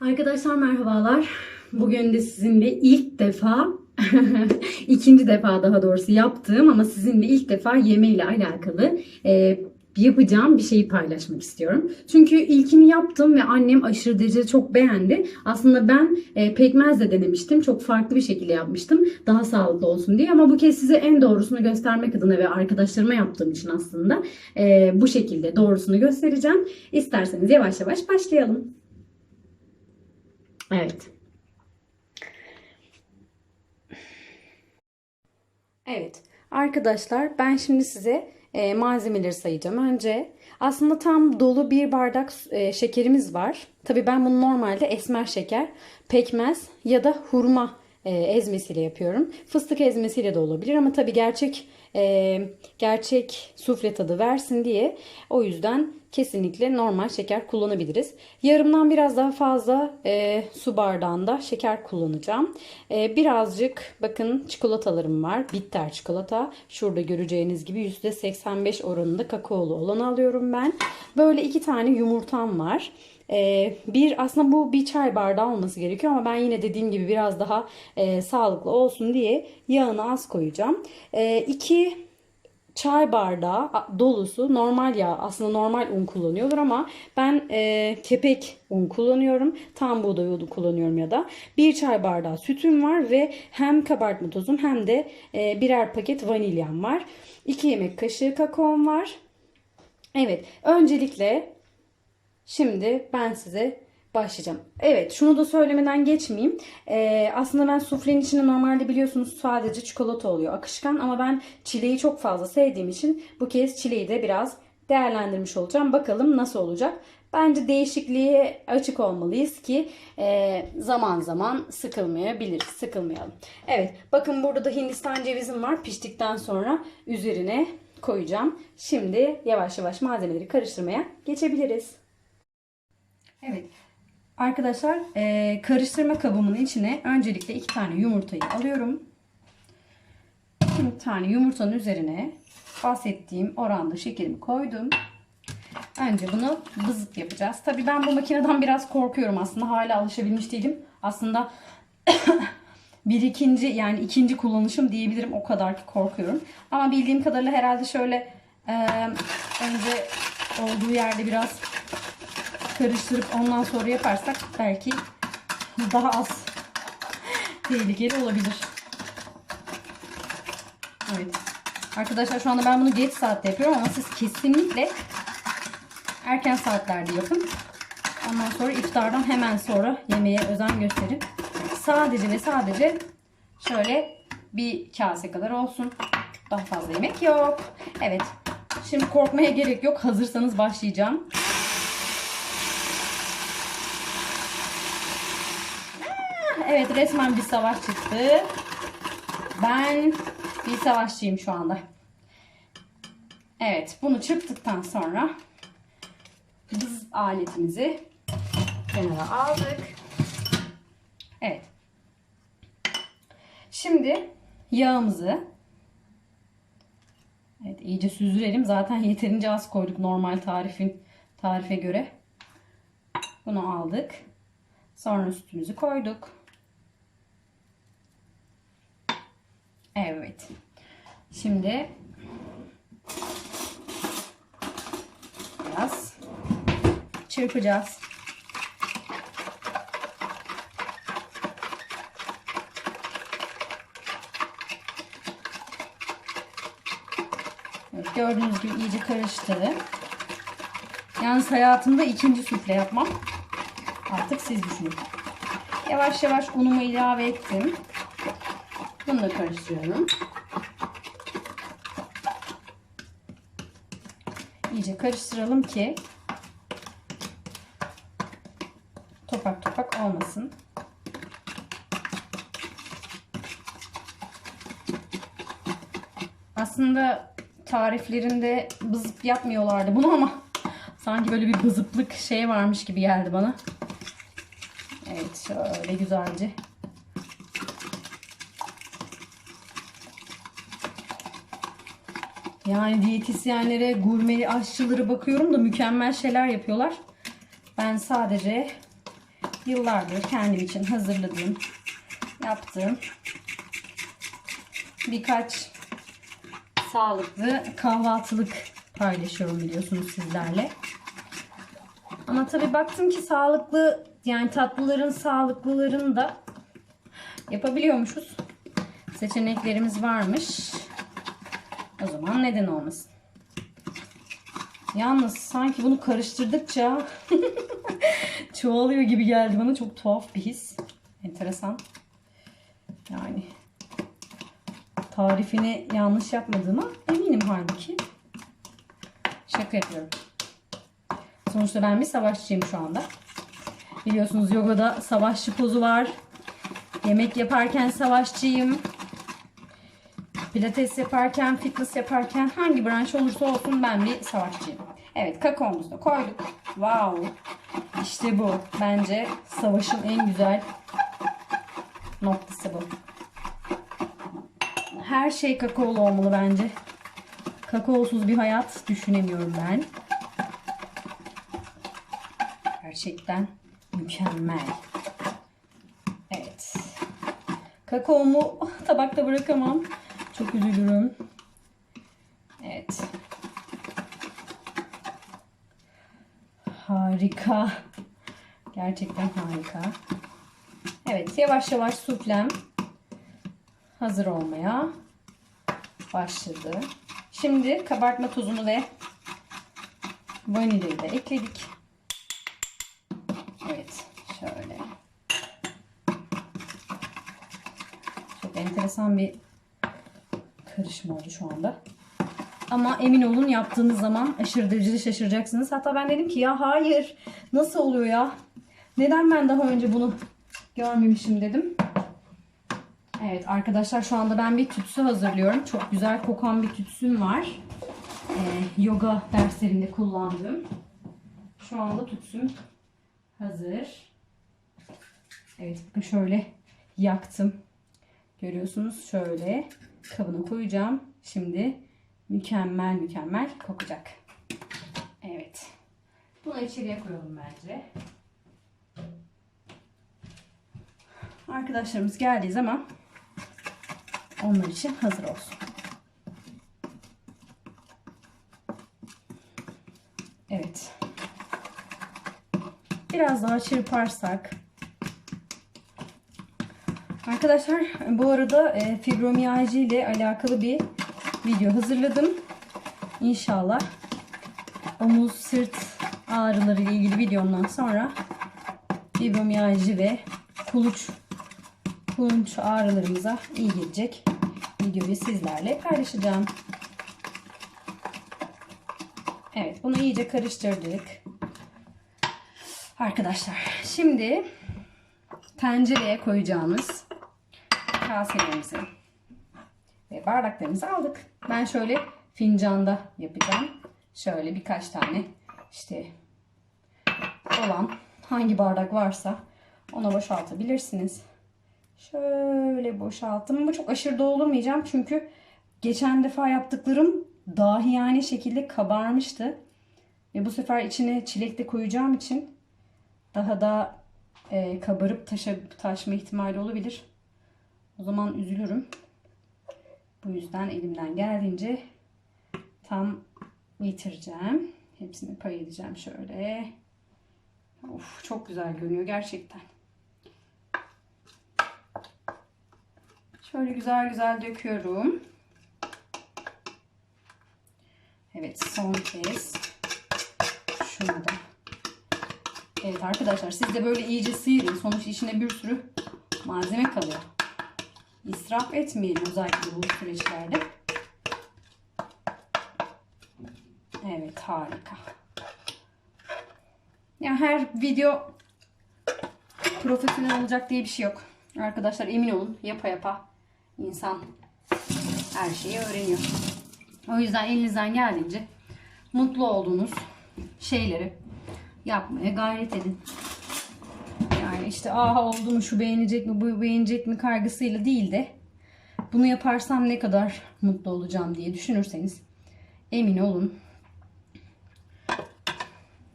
Arkadaşlar merhabalar. Bugün de sizinle ilk defa, ikinci defa daha doğrusu yaptığım ama sizinle ilk defa yeme ile alakalı e, yapacağım bir şeyi paylaşmak istiyorum. Çünkü ilkini yaptım ve annem aşırı derecede çok beğendi. Aslında ben e, pekmez de denemiştim. Çok farklı bir şekilde yapmıştım. Daha sağlıklı olsun diye ama bu kez size en doğrusunu göstermek adına ve arkadaşlarıma yaptığım için aslında e, bu şekilde doğrusunu göstereceğim. İsterseniz yavaş yavaş başlayalım. Evet. Evet. Arkadaşlar ben şimdi size e, malzemeleri sayacağım. Önce aslında tam dolu bir bardak e, şekerimiz var. Tabii ben bunu normalde esmer şeker, pekmez ya da hurma e, ezmesiyle yapıyorum. Fıstık ezmesiyle de olabilir ama tabii gerçek e, gerçek sufle tadı versin diye o yüzden kesinlikle normal şeker kullanabiliriz. Yarımdan biraz daha fazla e, su bardağında şeker kullanacağım. E, birazcık bakın çikolatalarım var. Bitter çikolata. Şurada göreceğiniz gibi %85 oranında kakaolu olanı alıyorum ben. Böyle iki tane yumurtam var. Ee, bir aslında bu bir çay bardağı olması gerekiyor ama ben yine dediğim gibi biraz daha e, sağlıklı olsun diye yağını az koyacağım. E, iki çay bardağı dolusu normal yağ aslında normal un kullanıyorlar ama ben e, kepek un kullanıyorum. Tam buğday unu kullanıyorum ya da. Bir çay bardağı sütüm var ve hem kabartma tozum hem de e, birer paket vanilyam var. 2 yemek kaşığı kakaom var. Evet öncelikle Şimdi ben size başlayacağım. Evet şunu da söylemeden geçmeyeyim. Ee, aslında ben suflenin içinde normalde biliyorsunuz sadece çikolata oluyor akışkan ama ben çileği çok fazla sevdiğim için bu kez çileği de biraz değerlendirmiş olacağım. Bakalım nasıl olacak. Bence değişikliğe açık olmalıyız ki e, zaman zaman sıkılmayabiliriz. Sıkılmayalım. Evet bakın burada da Hindistan cevizim var. Piştikten sonra üzerine koyacağım. Şimdi yavaş yavaş malzemeleri karıştırmaya geçebiliriz. Evet. Arkadaşlar e, karıştırma kabımın içine öncelikle iki tane yumurtayı alıyorum. İki tane yumurtanın üzerine bahsettiğim oranda şekerimi koydum. Önce bunu bızıt yapacağız. Tabii ben bu makineden biraz korkuyorum aslında. Hala alışabilmiş değilim. Aslında bir ikinci yani ikinci kullanışım diyebilirim. O kadar ki korkuyorum. Ama bildiğim kadarıyla herhalde şöyle e, önce olduğu yerde biraz karıştırıp ondan sonra yaparsak belki daha az tehlikeli olabilir. Evet. Arkadaşlar şu anda ben bunu geç saatte yapıyorum ama siz kesinlikle erken saatlerde yapın. Ondan sonra iftardan hemen sonra yemeğe özen gösterin. Sadece ve sadece şöyle bir kase kadar olsun. Daha fazla yemek yok. Evet. Şimdi korkmaya gerek yok. Hazırsanız başlayacağım. Evet resmen bir savaş çıktı. Ben bir savaşçıyım şu anda. Evet bunu çıktıktan sonra biz aletimizi kenara aldık. Evet. Şimdi yağımızı Evet iyice süzdürelim. Zaten yeterince az koyduk normal tarifin tarife göre. Bunu aldık. Sonra sütümüzü koyduk. Evet. Şimdi biraz çırpacağız. Evet, gördüğünüz gibi iyice karıştı. Yalnız hayatımda ikinci sufle yapmam. Artık siz düşünün. Yavaş yavaş unumu ilave ettim. Bunu da karıştırıyorum. İyice karıştıralım ki topak topak olmasın. Aslında tariflerinde bızıp yapmıyorlardı bunu ama sanki böyle bir bızıplık şey varmış gibi geldi bana. Evet şöyle güzelce Yani diyetisyenlere, gurme aşçıları bakıyorum da mükemmel şeyler yapıyorlar. Ben sadece yıllardır kendim için hazırladığım, yaptığım birkaç sağlıklı kahvaltılık paylaşıyorum biliyorsunuz sizlerle. Ama tabii baktım ki sağlıklı yani tatlıların sağlıklılarını da yapabiliyormuşuz. Seçeneklerimiz varmış. O zaman neden olmasın? Yalnız sanki bunu karıştırdıkça çoğalıyor gibi geldi bana. Çok tuhaf bir his. Enteresan. Yani tarifini yanlış yapmadığıma eminim halbuki. Şaka yapıyorum. Sonuçta ben bir savaşçıyım şu anda. Biliyorsunuz yogada savaşçı pozu var. Yemek yaparken savaşçıyım. Pilates yaparken, fitness yaparken hangi branş olursa olsun ben bir savaşçıyım. Evet kakaomuzu da koyduk. Wow. İşte bu. Bence savaşın en güzel noktası bu. Her şey kakaolu olmalı bence. Kakaosuz bir hayat düşünemiyorum ben. Gerçekten mükemmel. Evet. Kakaomu tabakta bırakamam. Çok üzülürüm. Evet. Harika. Gerçekten harika. Evet yavaş yavaş suflem hazır olmaya başladı. Şimdi kabartma tozunu ve vanilyayı da ekledik. Evet şöyle. Çok enteresan bir karışım oldu şu anda. Ama emin olun yaptığınız zaman aşırı derecede şaşıracaksınız. Hatta ben dedim ki ya hayır nasıl oluyor ya? Neden ben daha önce bunu görmemişim dedim. Evet arkadaşlar şu anda ben bir tütsü hazırlıyorum. Çok güzel kokan bir tütsüm var. Ee, yoga derslerinde kullandığım. Şu anda tütsüm hazır. Evet bakın şöyle yaktım. Görüyorsunuz şöyle kabına koyacağım. Şimdi mükemmel mükemmel kokacak. Evet. Bunu içeriye koyalım bence. Arkadaşlarımız geldiği zaman onlar için hazır olsun. Evet. Biraz daha çırparsak. Arkadaşlar bu arada e, fibromiyalji ile alakalı bir video hazırladım. İnşallah omuz sırt ağrıları ile ilgili videomdan sonra fibromiyalji ve kuluç kulunç ağrılarımıza iyi gelecek videoyu sizlerle paylaşacağım. Evet bunu iyice karıştırdık. Arkadaşlar şimdi tencereye koyacağımız kaselerimizi ve bardaklarımızı aldık. Ben şöyle fincanda yapacağım. Şöyle birkaç tane işte olan hangi bardak varsa ona boşaltabilirsiniz. Şöyle boşalttım ama çok aşırı doldurmayacağım çünkü geçen defa yaptıklarım dahi yani şekilde kabarmıştı. Ve bu sefer içine çilek de koyacağım için daha da e, kabarıp taşa, taşma ihtimali olabilir. O zaman üzülürüm. Bu yüzden elimden geldiğince tam bitireceğim. Hepsini pay edeceğim şöyle. Of çok güzel görünüyor gerçekten. Şöyle güzel güzel döküyorum. Evet son kez şunu da. Evet arkadaşlar siz de böyle iyice sıyırın. Sonuçta içinde bir sürü malzeme kalıyor. İsraf etmeyelim özellikle bu süreçlerde. Evet harika. Ya her video profesyonel olacak diye bir şey yok. Arkadaşlar emin olun yapa yapa insan her şeyi öğreniyor. O yüzden elinizden geldiğince mutlu olduğunuz şeyleri yapmaya gayret edin. İşte aha oldu mu şu beğenecek mi bu beğenecek mi kaygısıyla değil de bunu yaparsam ne kadar mutlu olacağım diye düşünürseniz emin olun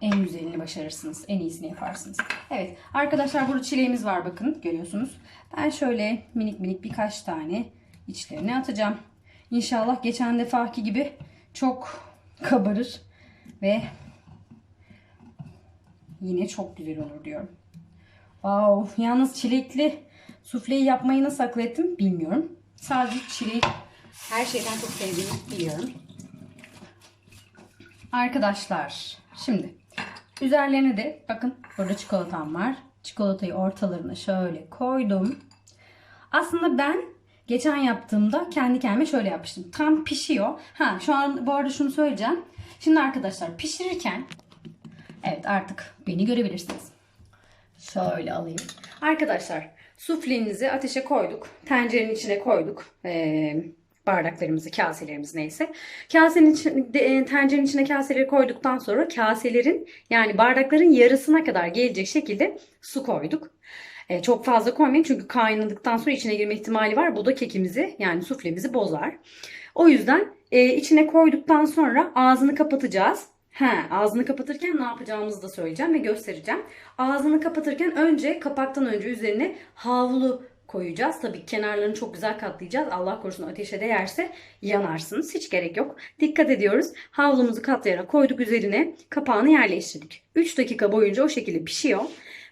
en güzelini başarırsınız. En iyisini yaparsınız. Evet arkadaşlar burada çileğimiz var bakın görüyorsunuz. Ben şöyle minik minik birkaç tane içlerine atacağım. İnşallah geçen defaki gibi çok kabarır ve yine çok güzel olur diyorum. Wow, yalnız çilekli sufleyi yapmayı nasıl akıl ettim bilmiyorum. Sadece çileği her şeyden çok sevdiğimi biliyorum. Arkadaşlar şimdi üzerlerine de bakın burada çikolatam var. Çikolatayı ortalarına şöyle koydum. Aslında ben geçen yaptığımda kendi kendime şöyle yapmıştım. Tam pişiyor. Ha şu an bu arada şunu söyleyeceğim. Şimdi arkadaşlar pişirirken evet artık beni görebilirsiniz. Şöyle alayım. Arkadaşlar suflenizi ateşe koyduk. Tencerenin içine koyduk. Ee, bardaklarımızı, kaselerimiz neyse. Kasenin içine, de- tencerenin içine kaseleri koyduktan sonra kaselerin yani bardakların yarısına kadar gelecek şekilde su koyduk. Ee, çok fazla koymayın çünkü kaynadıktan sonra içine girme ihtimali var. Bu da kekimizi yani suflemizi bozar. O yüzden e, içine koyduktan sonra ağzını kapatacağız. He, ağzını kapatırken ne yapacağımızı da söyleyeceğim ve göstereceğim. Ağzını kapatırken önce kapaktan önce üzerine havlu koyacağız. Tabii kenarlarını çok güzel katlayacağız. Allah korusun ateşe değerse yanarsınız. Hiç gerek yok. Dikkat ediyoruz. Havlumuzu katlayarak koyduk üzerine. Kapağını yerleştirdik. 3 dakika boyunca o şekilde pişiyor.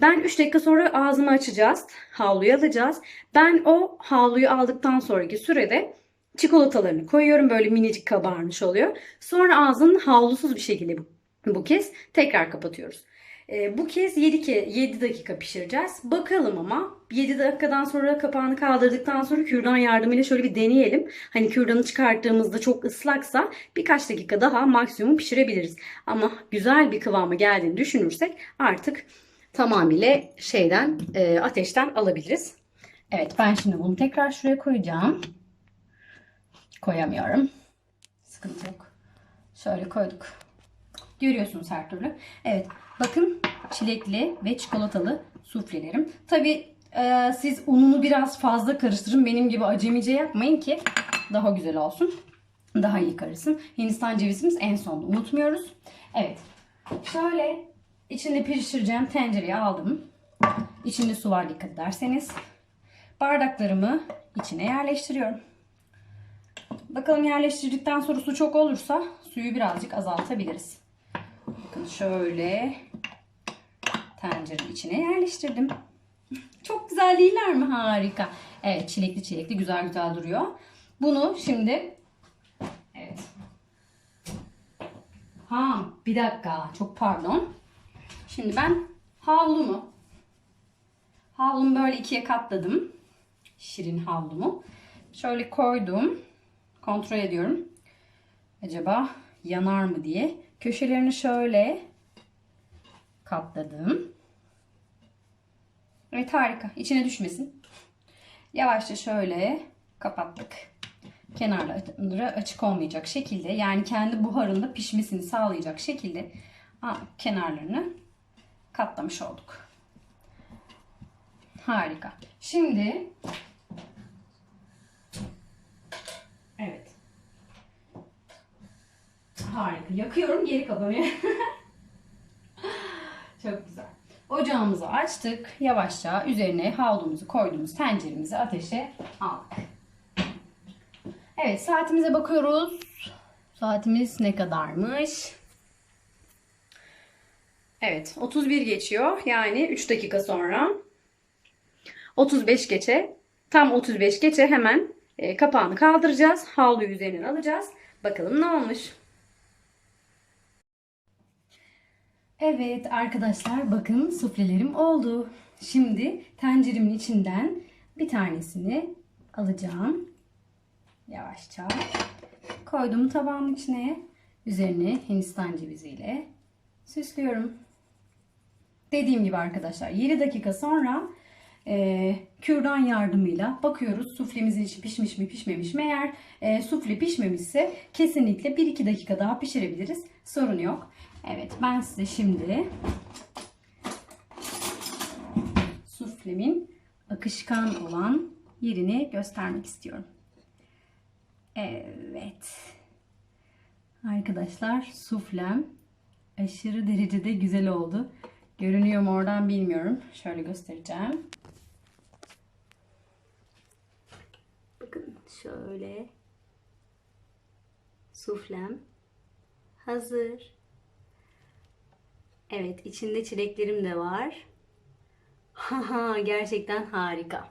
Ben 3 dakika sonra ağzımı açacağız. Havluyu alacağız. Ben o havluyu aldıktan sonraki sürede çikolatalarını koyuyorum. Böyle minicik kabarmış oluyor. Sonra ağzını havlusuz bir şekilde bu, kez tekrar kapatıyoruz. Ee, bu kez 7, ke 7 dakika pişireceğiz. Bakalım ama 7 dakikadan sonra kapağını kaldırdıktan sonra kürdan yardımıyla şöyle bir deneyelim. Hani kürdanı çıkarttığımızda çok ıslaksa birkaç dakika daha maksimum pişirebiliriz. Ama güzel bir kıvama geldiğini düşünürsek artık tamamıyla şeyden e, ateşten alabiliriz. Evet ben şimdi bunu tekrar şuraya koyacağım. Koyamıyorum. Sıkıntı yok. Şöyle koyduk. Görüyorsunuz her türlü. Evet bakın çilekli ve çikolatalı suflelerim. Tabi siz ununu biraz fazla karıştırın. Benim gibi acemice yapmayın ki daha güzel olsun. Daha iyi karışsın. Hindistan cevizimiz en sonda unutmuyoruz. Evet. Şöyle içinde pişireceğim tencereye aldım. İçinde su var dikkat ederseniz. Bardaklarımı içine yerleştiriyorum. Bakalım yerleştirdikten sonra su çok olursa suyu birazcık azaltabiliriz. Bakın şöyle tencerenin içine yerleştirdim. Çok güzel değiller mi? Harika. Evet çilekli çilekli güzel güzel duruyor. Bunu şimdi evet. Ha bir dakika çok pardon. Şimdi ben havlumu havlumu böyle ikiye katladım. Şirin havlumu. Şöyle koydum. Kontrol ediyorum. Acaba yanar mı diye. Köşelerini şöyle katladım. Evet harika. İçine düşmesin. Yavaşça şöyle kapattık. Kenarları açık olmayacak şekilde yani kendi buharında pişmesini sağlayacak şekilde kenarlarını katlamış olduk. Harika. Şimdi Evet. Harika. Yakıyorum geri kapanıyor. Çok güzel. Ocağımızı açtık. Yavaşça üzerine havlumuzu koyduğumuz tenceremizi ateşe aldık. Evet saatimize bakıyoruz. Saatimiz ne kadarmış? Evet 31 geçiyor. Yani 3 dakika sonra 35 geçe tam 35 geçe hemen e, kapağını kaldıracağız. Havluyu üzerinden alacağız. Bakalım ne olmuş. Evet arkadaşlar bakın suflelerim oldu. Şimdi tenceremin içinden bir tanesini alacağım. Yavaşça koydum tabağın içine. Üzerine Hindistan ceviziyle süslüyorum. Dediğim gibi arkadaşlar 7 dakika sonra e, kürdan yardımıyla bakıyoruz suflemizin içi pişmiş mi pişmemiş mi. Eğer e, sufle pişmemişse kesinlikle 1-2 dakika daha pişirebiliriz. Sorun yok. Evet ben size şimdi suflemin akışkan olan yerini göstermek istiyorum. Evet. Arkadaşlar suflem aşırı derecede güzel oldu. Görünüyor mu oradan bilmiyorum. Şöyle göstereceğim. Bakın şöyle. Suflem hazır. Evet, içinde çileklerim de var. Haha, gerçekten harika.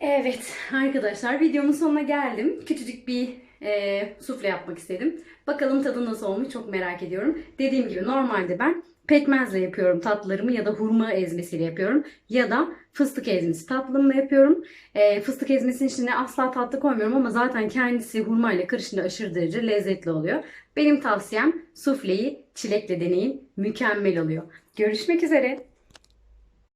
Evet arkadaşlar videomun sonuna geldim. Küçücük bir e, sufle yapmak istedim. Bakalım tadı nasıl olmuş çok merak ediyorum. Dediğim gibi normalde ben pekmezle yapıyorum tatlılarımı ya da hurma ezmesiyle yapıyorum. Ya da fıstık ezmesi tatlımla yapıyorum. E, fıstık ezmesinin içine asla tatlı koymuyorum ama zaten kendisi hurma ile karışınca aşırı derece lezzetli oluyor. Benim tavsiyem sufleyi çilekle deneyin. Mükemmel oluyor. Görüşmek üzere.